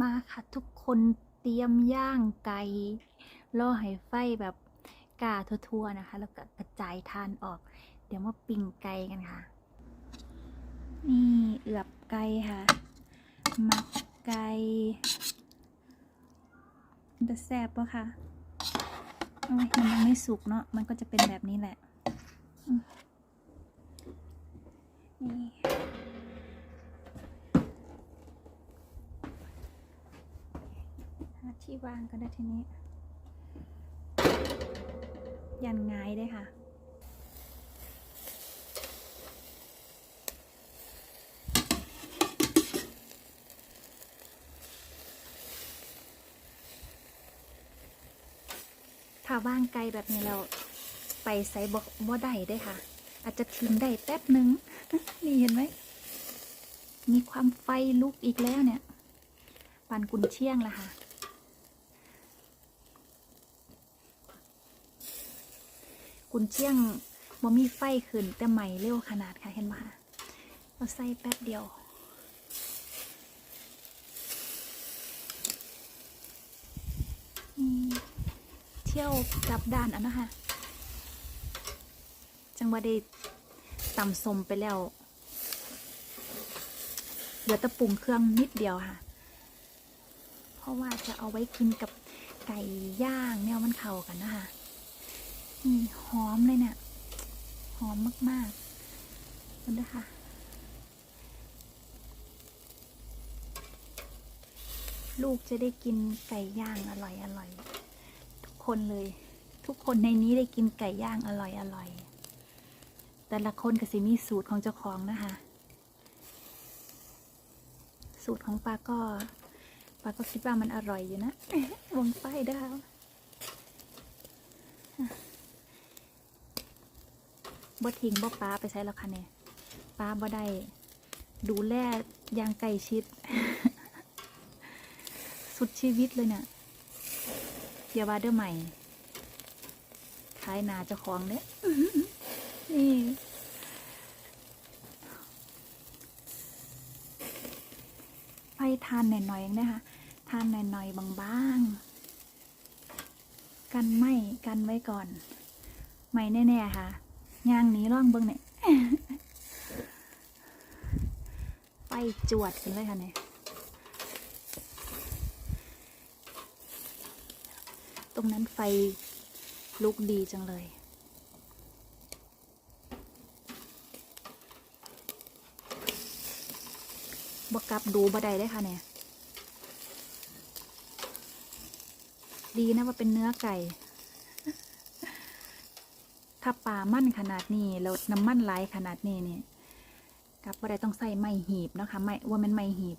มาค่ะทุกคนเตรียมย่างไก่รอให้ไฟแบบกาทั่วๆนะคะ แล้วก็กระจายทานออก เดี๋ยวมาปิ้งไก่กันค่ะ นี่เอือบไก่ค่ะหมักไก่จะแซ่บปะคะโอ้ยมันยังไม่สุกเนาะมันก็จะเป็นแบบนี้แหละนี่าที่วางก็ได้ทีนี้ ยันง่ายได้ค่ะถ้าว่างไกลแบบนี้เราไปใส่บ่บ่ได้ได้ค่ะ อาจจะทิ้งได้แป๊บนึง นี่เห็นไหม มีความไฟลุกอีกแล้วเนี่ย ปันกุนเชียงละค่ะ กุนเชียงบ่มีไฟขึ้นแต่ไหมเร็วขนาดค่ะเห็นไหมคะเราใส่แป๊บเดียว เที่ยวกลับด้านอันนะคะ จังหวะได้ตำสมไปแล้ว เดี๋ยวตะปรุงเครื่องนิดเดียวค่ะ เพราะว่าจะเอาไว้กินกับไก่ย่างแนวมันเข้ากันนะคะ นี่หอมเลยเนี่ย หอมมากๆคุณด้วค่ะลูกจะได้กินไก่ย่างอร่อยอร่อยทุกคนเลย ทุกคนในนี้ได้กินไก่ย่างอร่อยอร่อยแต่ละคนก็สิมีสูตรของเจ้าของนะคะ สูตรของปลาก็ปลาก็คิดว่ามันอร่อยอยู่นะวงป้ายดาว บ่ทิ้งบ่ปลาไปใช้แล้วค่ะเนี่ยปลาบ่ได้ดูแลอย่างไก่ชิด สุดชีวิตเลยเนี่ยเยาว่าเด้อใหม่ขายนาเจ้าของเนี่ยนี่ไฟทานหน่อยๆเองนะคะทานหน่อยๆบางๆ กันไหมกันไว้ก่อน ไม่แน่ ๆ ค่ะ ย่างนี้ร่องเบิ้งเนี่ยไฟจวดกันเลยค่ะเนี่ยตรงนั้นไฟลุกดีจังเลย บกลับดูบไดได้ค่ะเนี่ย ดีนะว่าเป็นเนื้อไก่ ถ้าปลามั่นขนาดนี้แล้วน้ำมันไหลขนาดนี้เนี่ยกับบได้ต้องใส่ไม้หีบนะคะไม้ว่ามันไม้หีบ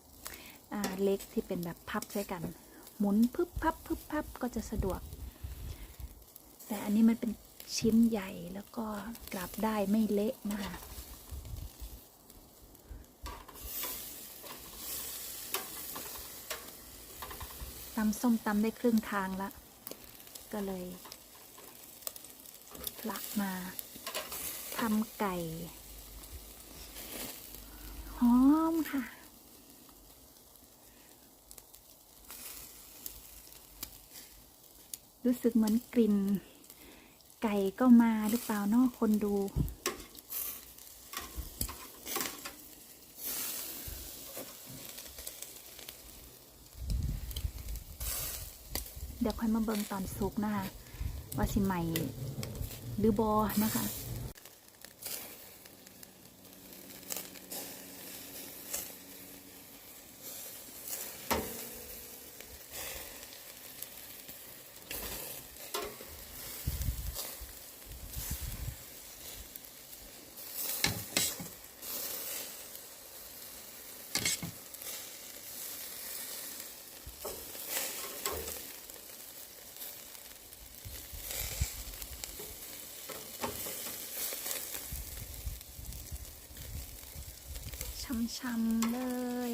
เล็กที่เป็นแบบพับใช้กัน หมุนพึบพับพึบพับก็จะสะดวก แต่อันนี้มันเป็นชิ้นใหญ่แล้วก็กลับได้ไม่เละนะคะตำส้มตำได้ครึ่งทางละก็เลย ลักมาทำไก่ หอมค่ะ รู้สึกเหมือนกลิ่น ไก่ก็มาหรือเปล่าเนอกคนดูเดี๋ยวค่อยมาเบิ่งตอนสุกนะคะ ว่าสิใหม่ หรือบอนะคะ ช่ำๆเลย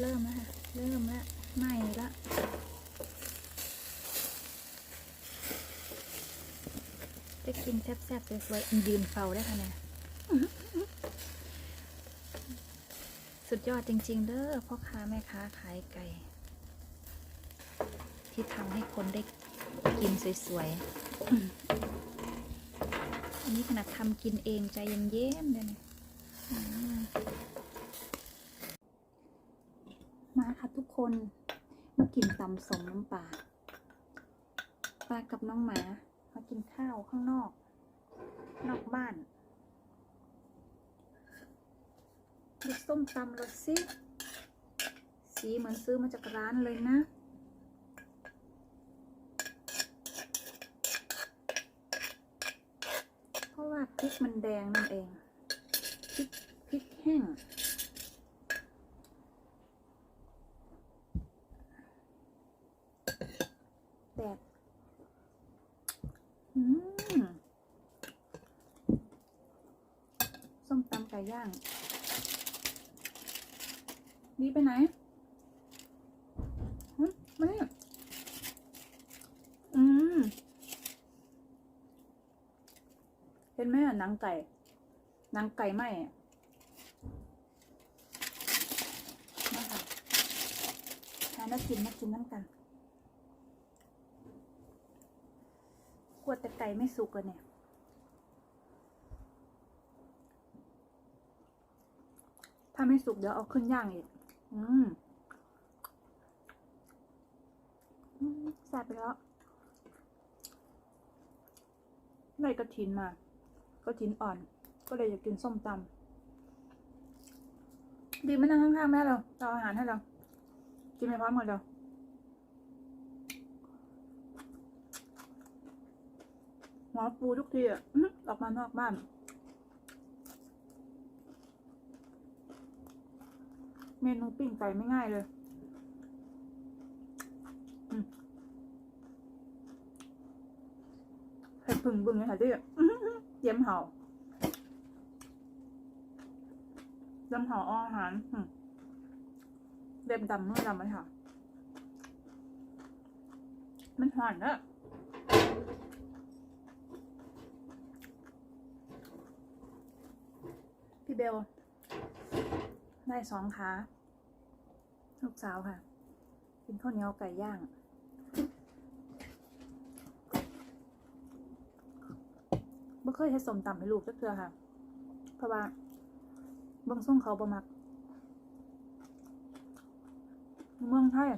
เริ่มแล้วค่ะเริ่มแล้วไหม้ละได้กินแซ่บๆสวยๆยืนเฝ้าได้ค่ะเนี่ยสุดยอดจริง ๆ เด้อพ่อค้าแม่ค้าขายไก่ ที่ทำให้คนได้กินสวยๆ อันนี้ขนาดทำกินเองใจเย็นๆเลยนี่ยมาค่ะทุกคนมากินตำสมน้ำปลาปลากับน้องหมามากินข้าวข้างนอก นอกบ้านดูส้มตำรสสิสีเหมือนซื้อมาจากร้านเลยนะ เพราะ ว่าพริกมันแดงนั่นเอง พริกพริกแห้งแตกอืมส้มตำไก่ย่าง ดีไปไหนหึมานี่อืม เหนังไก่หนังไก่ไหมอะมาค่ะทานแล้วกินมากินน้ำกันกลัวแต่ไก่ไม่สุกอะเนี่ยถ้าไม่สุกเดี๋ยวเอาขึ้นย่างอีก อืมอืมแซ่บไปแล้วได้กระถินมา กระถินอ่อน ก็เลยอยากกินส้มตำดีมานั่งข้างๆแม่เราเราอาอาหารให้เรา กินไปพร้อมกันเราหัวปูทุกทีอะอื้ออกมานอกบ้านเมนูปิ้งไก่ไม่ง่ายเลยเห็ดผึ่งบึงเลยค่ะดิ เยี่ยมเห่าเยี่ยมเห่าอาหารเล็บดำเมื่อดำไหมค่ะ มันหอนอะพี่เบล ได้สองขาลูกสาวค่ะ กินข้าวเหนียวไก่ย่าง บ่เคยเฮ็ดสมตำให้ลูกจักเทื่อค่ะ เพราะว่าบางส่งเขาบ่มักเมืองไทย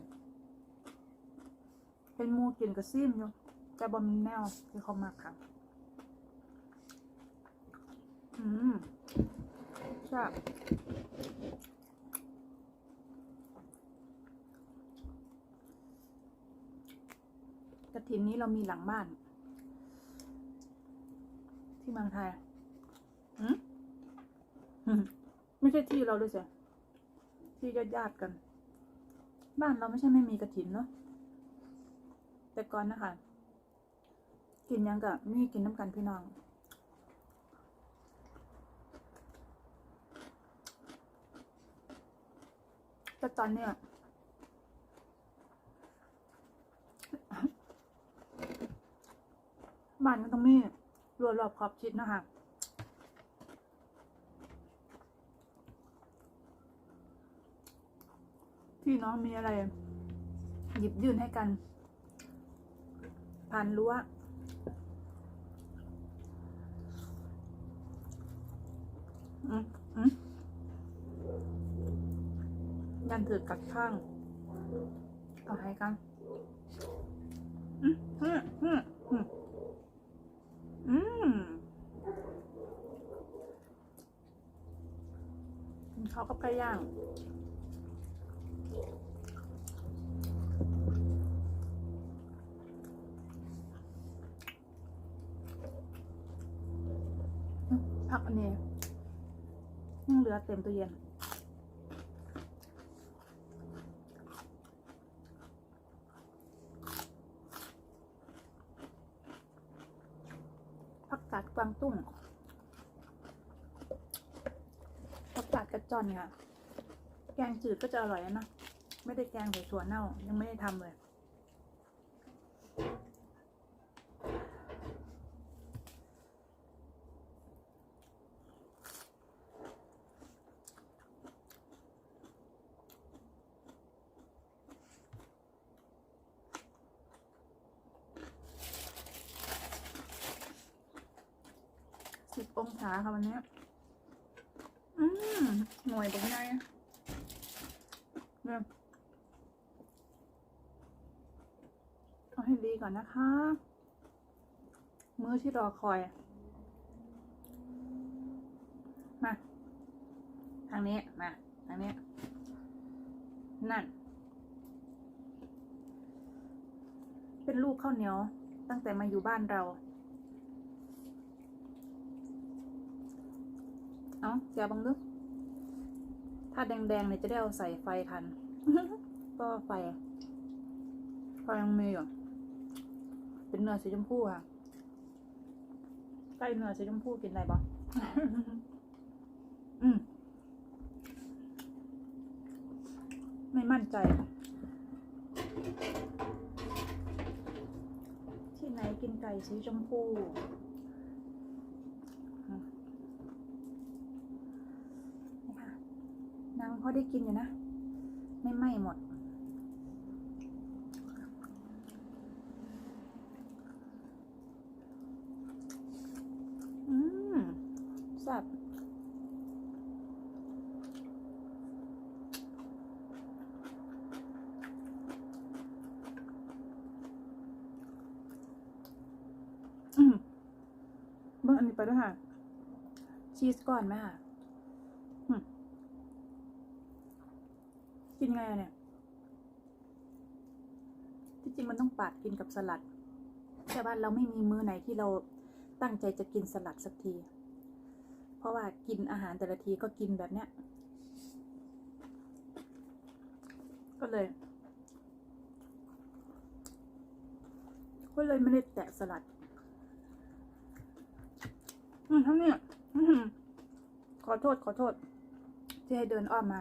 เป็นมูกินกระซิมอยู่แต่บ่มีแนวที่เขามักค่ะ อืมใช่บกระถินนี้เรามีหลังบ้าน ไทยอืมไม่ใช่ที่เราด้วยสิที่ญาติญาติๆกัน บ้านเราไม่ใช่ไม่มีกระถินเนาะแต่ก่อนนะคะกินยังกับมีกินน้ำกันพี่น้องแต่ตอนเนี้ยบ้านก็ต้องมี รั้วรอบขอบชิดนะคะพี่น้องมีอะไร หยิบยื่นให้กัน ผ่านรั้วอืมอืมยันถือกัดข้างเอให้กัน อืมอืมอืมอืม อืม กินข้าวกับไก่ย่างผักอันนี้ยังเหลือเต็มตู้เย็นผักกาดกวางตุ้ง ผักกาดกระจอนค่ะแกงจืดก็จะอร่อยนะ ไม่ได้แกงใส่ถั่วเน่า ยังไม่ได้ทำเลย อ ช้าค่ะวันนี้ อืมหน่วยเป็นไงเนี่ย เอาให้ดีก่อนนะคะ มื้อที่รอคอย มา ทางนี้ มา ทางนี้ นั่น เป็นลูกข้าวเหนียว ตั้งแต่มาอยู่บ้านเรา เอาแกะบังดูถ้าแดงๆเนี่ยจะได้เอาใส่ไฟทันก็ไฟไฟยังมีอยู่ เป็นเนื้อสีชมพูค่ะใกล้เนื้อสีชมพูกินไรบ้างอืม ไม่มั่นใจ ที่ไหนกินไก่สีชมพูนี่ค่ะนาได้กินอยู่นะ ไม่ไหม้หมด อืม แซ่บอืมเบิ่งอันนี้ไปด้วยค่ะ ชีสก่อนไหมค่ะกินไงเนี่ย ที่จริงมันต้องปาดกินกับสลัด แต่ว่าเราไม่มีมื้อไหนที่เราตั้งใจจะกินสลัดสักที เพราะว่ากินอาหารแต่ละทีก็กินแบบเนี้ย ก็เลย ก็เลยไม่ได้แตะสลัด อืมทั้งนี้ขอโทษขอโทษ ที่ให้เดินอ้อมมา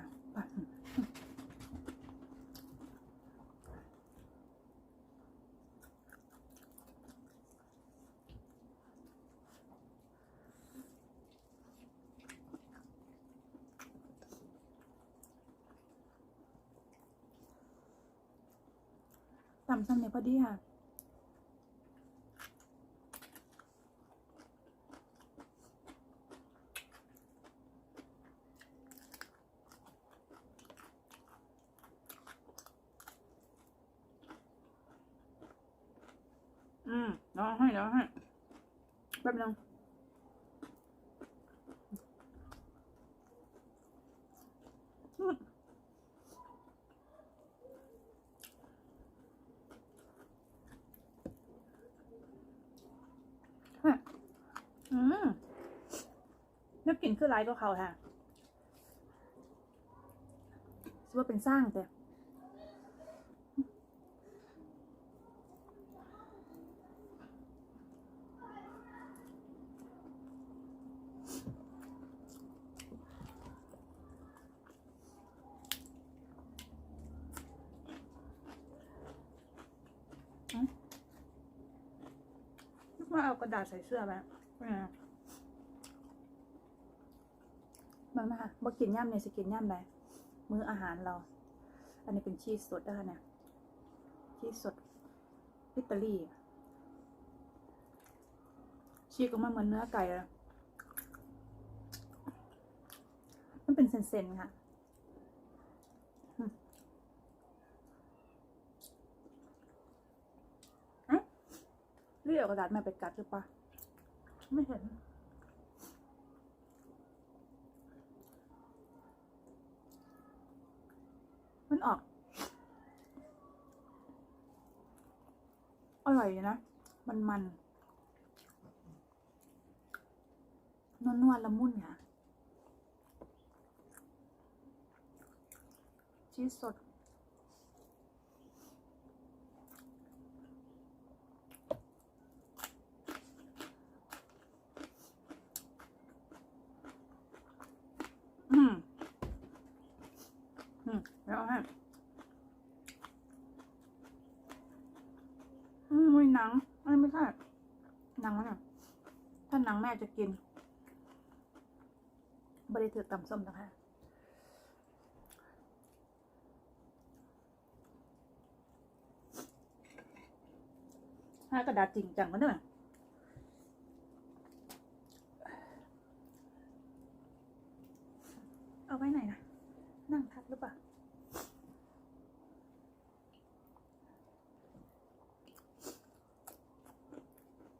ำซ้ำเนี่ยพอดีค่ะอืมเดี๋ยวเอาให้เดี๋ยวเอาให้แป๊บนึงอืมฮะอืม น้ำกลิ่นคือไรก็เขาค่ะคิดว่าเป็นสร้างแต่ว่าเอากระดาษใส่เสื้อไปอ่า มันนะคะบ่กินย่ำเนี่ยสิกินย่ำใดมื้ออาหารเรา อันนี้เป็นชีสสดนะคะเนี่ยชีสสดอิตาลีชีสก็มันเหมือนเนื้อไก่เลยมันเป็นเซนๆค่ะอืมเอ๊ะเรียกกระดาษมาไปกัดหรือปะไม่เห็น มันออก อร่อยนะ มันมันนวลนวลละมุนค่ะ ชีสสด อืม แล้วเอาให้อืมมีหนังอันนี้ไม่ใช่หนังแล้วเนี่ยถ้าหนังแม่จะกินบริถือตำส้มนะคะให้กระดาษจริงจังกันด้วยไว้ไหนนะ นั่งทับหรือเปล่า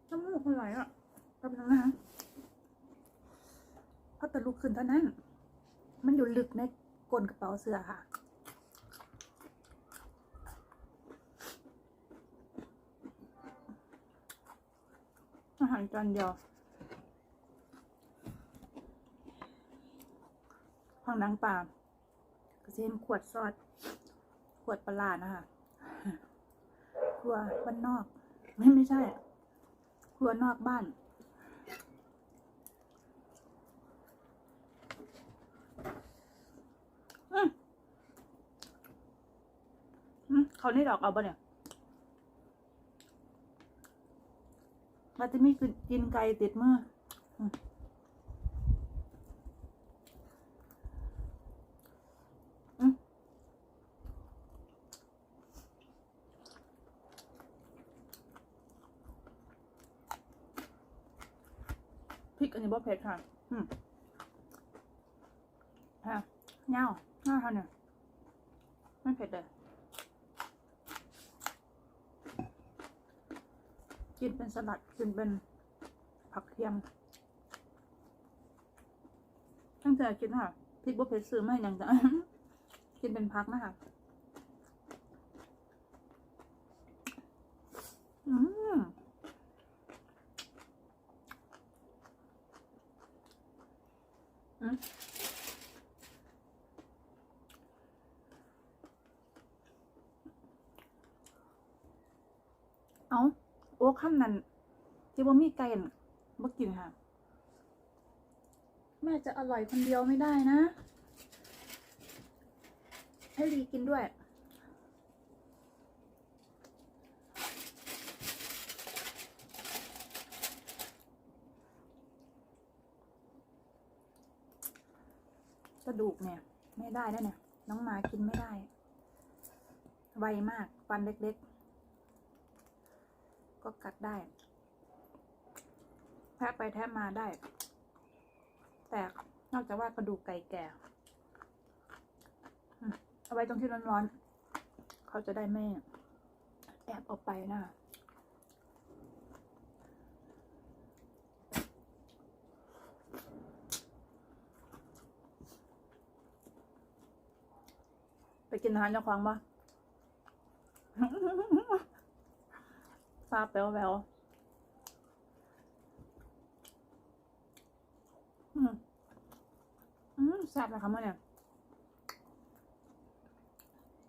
น้ำมูกมัน ไหลอะกำลังนะพอตะลุกขึ้นเท่านั้น มันอยู่ลึกในก้นกระเป๋าเสื้อค่ะ อาหารจานเดียวห้องนางป่ากระเซ็นขวดซอสขวดปลาร้านะคะครัวบ้านนอก ไม่ไม่ใช่ ครัวนอกบ้าน อืมอืมเขานี่ดอกเอาปะเนี่ยมันจะมีกินไก่ติดมืออม เผ็ดค่ะ อืมฮะเงาเงาเท่าเนี่ยไม่เผ็ดเลยกินเป็นสลัดกินเป็นผักเทียม ตั้งแต่กินค่ะพริกบ่เผ็ดซื้อมาอย่างจะกินเป็นพักนะคะอืมอืม เอาโอ้ข้ามนั้นที่ว่ามีไก่น่ะบ่กินค่ะ แม่จะอร่อยคนเดียวไม่ได้นะ ให้ลีกินด้วย ระดูกเนี่ย ไม่ได้แล้วเนี่ย น้องหมากินไม่ได้ ไวมากฟันเล็กๆ ก็กัดได้แทะไปแทะมาได้ แต่นอกจากว่ากระดูกไก่แก่เอาไว้ตรงที่ร้อนๆ เขาจะได้ไม่แอบออกไปนะ กินอาหารเจ้าของปะทราบแปลวแววอืมอืมแซ่บนะคะเมื่อเนี่ย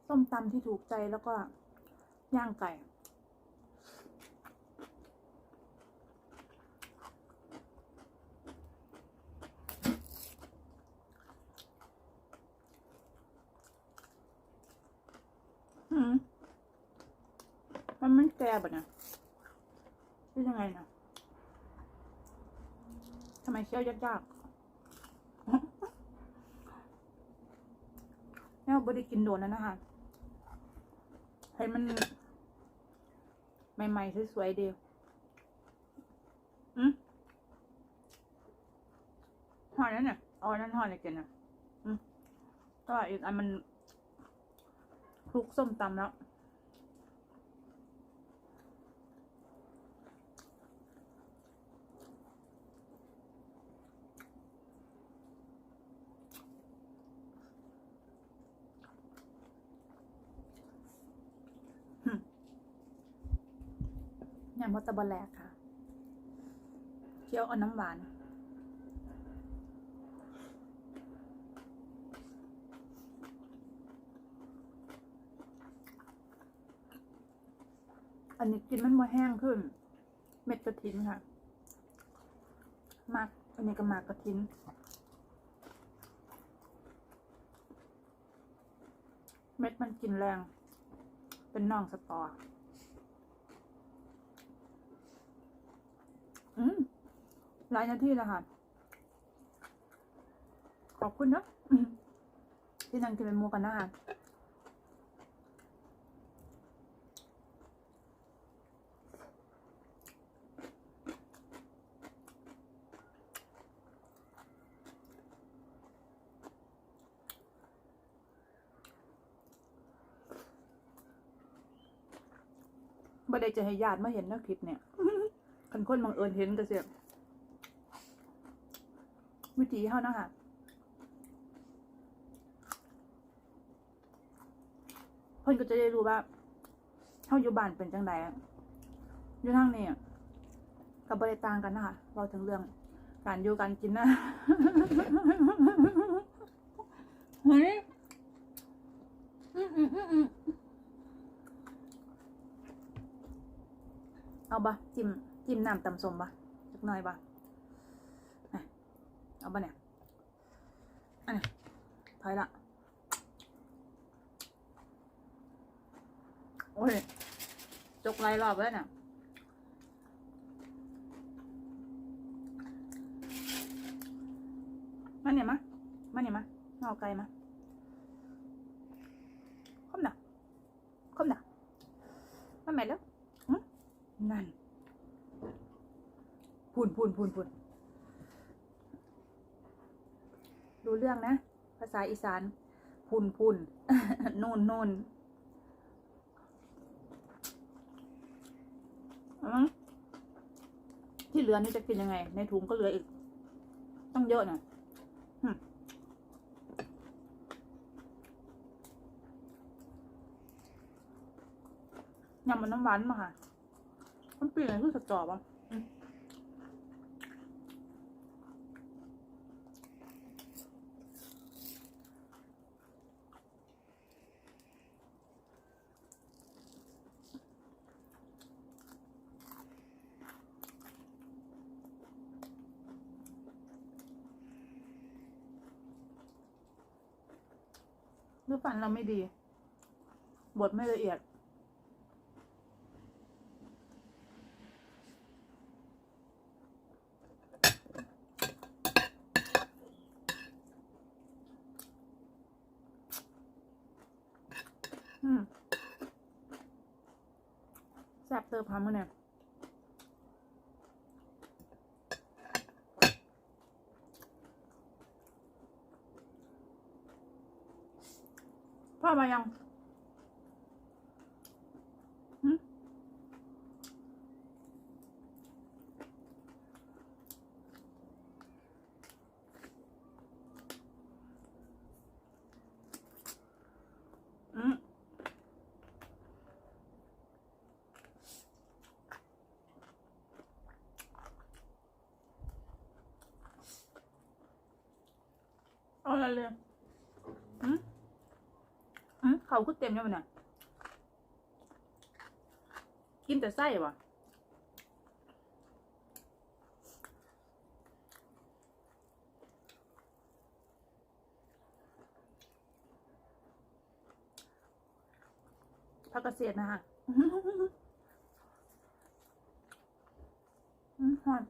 ส้มตำที่ถูกใจแล้วก็ย่างไก่ อืม มันไม่แก่แบบเนี่ยเป็นยังไงนะทำไมเคี้ยวยากๆแล้วบไดิกินโดนแล้วนะคะให้มัน ใหม่ๆสวยๆเดีอืมหอยนั่นเนี่ยอาอันนั้นหอยเลยกินนะอืมก็อีกอันมันคลุกส้มตำแล้ว ยำมอตะบอลแลกค่ะ เคี่ยวเอาน้ำหวาน อันนี้กินมันมาแห้งขึ้น เม็ดกระถินค่ะ มาก อันนี้ก็มากกระถินเม็ดมันกินแรง เป็นน่องสตออื หลายนาทีแล้วค่ะ ขอบคุณนะที่นั่งกินเป็นมูกันนะคะบ่ได้จะให้ญาติมาเห็นนะคลิปเนี่ย คันคนบังเอิญเห็นก็เสีย วิธีเฮานะคะเพิ่นก็จะได้รู้ว่าเฮาอยู่บ้านเป็นจังไดอะอยู่ทางนี้ก็บ่ได้ต่างกันนะคะเราถึงเรื่องการอยู่การกินนะเฮ้ยอืมอืมอืมอืมเอาบะจิ้มจิ้มน้ำตำส้มบะสักหน่อยบะอะ เอาบะเนี่ย อันนี้ถอยละ โอ้ย จกไรรอบแล้วเนี่ยมาเนี่ยมามาเนี่ยมาเอาไกลมาคมหนักคมหนักมาแม่แล้วนั่นพูนพูนพูนพูน ดูเรื่องนะ ภาษาอีสานพูนพูนนูนนูนที่เหลือนี่จะกินยังไง ในถุงก็เหลืออีก ต้องเยอะหน่อยยำมันน้ำหวานมาค่ะ มันเปลี่ยนคือสจอบอะันเราไม่ดีบทไม่ละเอียด อืมแซ่บเติมพามาเนี่ยพ่อมายังหึอืมเอาอะไร เลยอืมอืม เขาคือเต็มยังไงเนี่ยกินแต่ไส้วะพักเกษตรนะฮะอืมหอน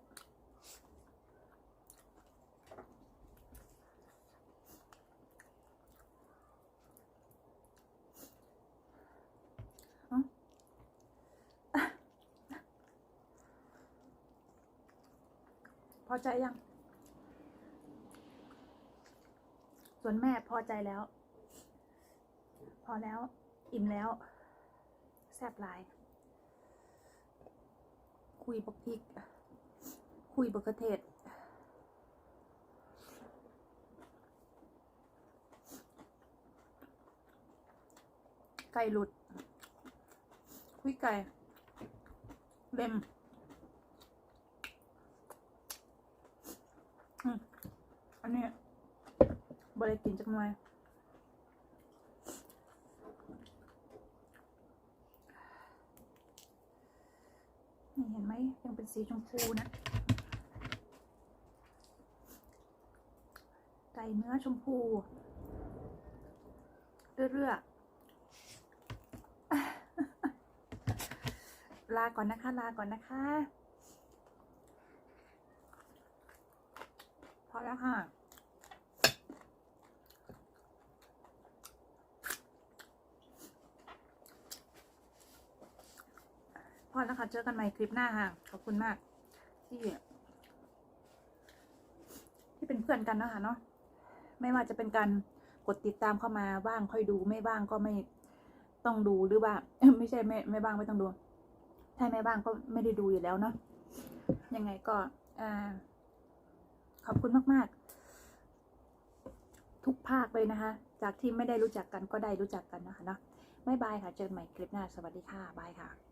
พอใจยัง ส่วนแม่พอใจแล้ว พอแล้ว อิ่มแล้ว แซ่บหลาย คุยบกพริก คุยบกระเทศไก่หลุดคุยไก่เล็มอั นนี้บริกินจังเลยนี่เห็นไหมยังเป็นสีชมพูนะไก่เนื้อชมพู เรื่อๆลาก่อนนะคะ ลาก่อนนะคะ พอแล้วค่ะ อแล้วค่ะ เจอกันใหม่คลิปหน้าค่ะ ขอบคุณมาก ที่ ที่เป็นเพื่อนกันนะคะเนาะ ไม่ว่าจะเป็นการกดติดตามเข้ามาบ้างค่อยดูไม่บ้างก็ไม่ต้องดูหรือว่า ไม่ใช่ไม่ไม่บ้างไม่ต้องดู ถ้าไม่บ้างก็ไม่ได้ดูอยู่แล้วเนาะ ยังไงก็อขอบคุณมาก ๆ ทุกภาคเลยนะคะ จากที่ไม่ได้รู้จักกันก็ได้รู้จักกันนะคะเนาะบายบายค่ะ เจอกันใหม่คลิปหน้า สวัสดีค่ะ บายค่ะ